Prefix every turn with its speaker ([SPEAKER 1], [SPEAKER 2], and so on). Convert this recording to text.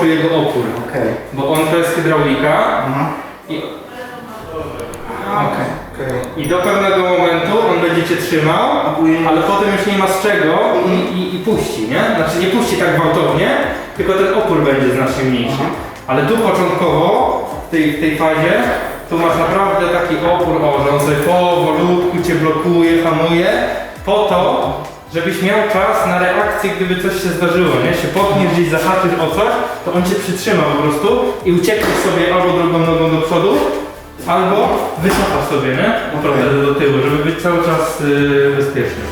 [SPEAKER 1] poczuł jego opór.
[SPEAKER 2] Okej.
[SPEAKER 1] Bo on to jest hydraulika
[SPEAKER 2] Aha.
[SPEAKER 1] i... Okej.
[SPEAKER 2] Okej.
[SPEAKER 1] I do pewnego momentu on będzie cię trzymał,
[SPEAKER 2] A później-
[SPEAKER 1] ale potem już nie ma z czego i, i, i puści, nie? Znaczy nie puści tak gwałtownie, tylko ten opór będzie znacznie mniejszy. Ale tu początkowo, w tej, w tej fazie, tu masz naprawdę taki opór, o, że on sobie powolutku cię blokuje, hamuje, żebyś miał czas na reakcję, gdyby coś się zdarzyło, nie? Się potkniesz gdzieś, zahaczysz o coś, to on cię przytrzyma po prostu i uciekniesz sobie albo drugą nogą do przodu, albo wycofasz sobie, nie? Protezę do tyłu, żeby być cały czas yy, bezpieczny.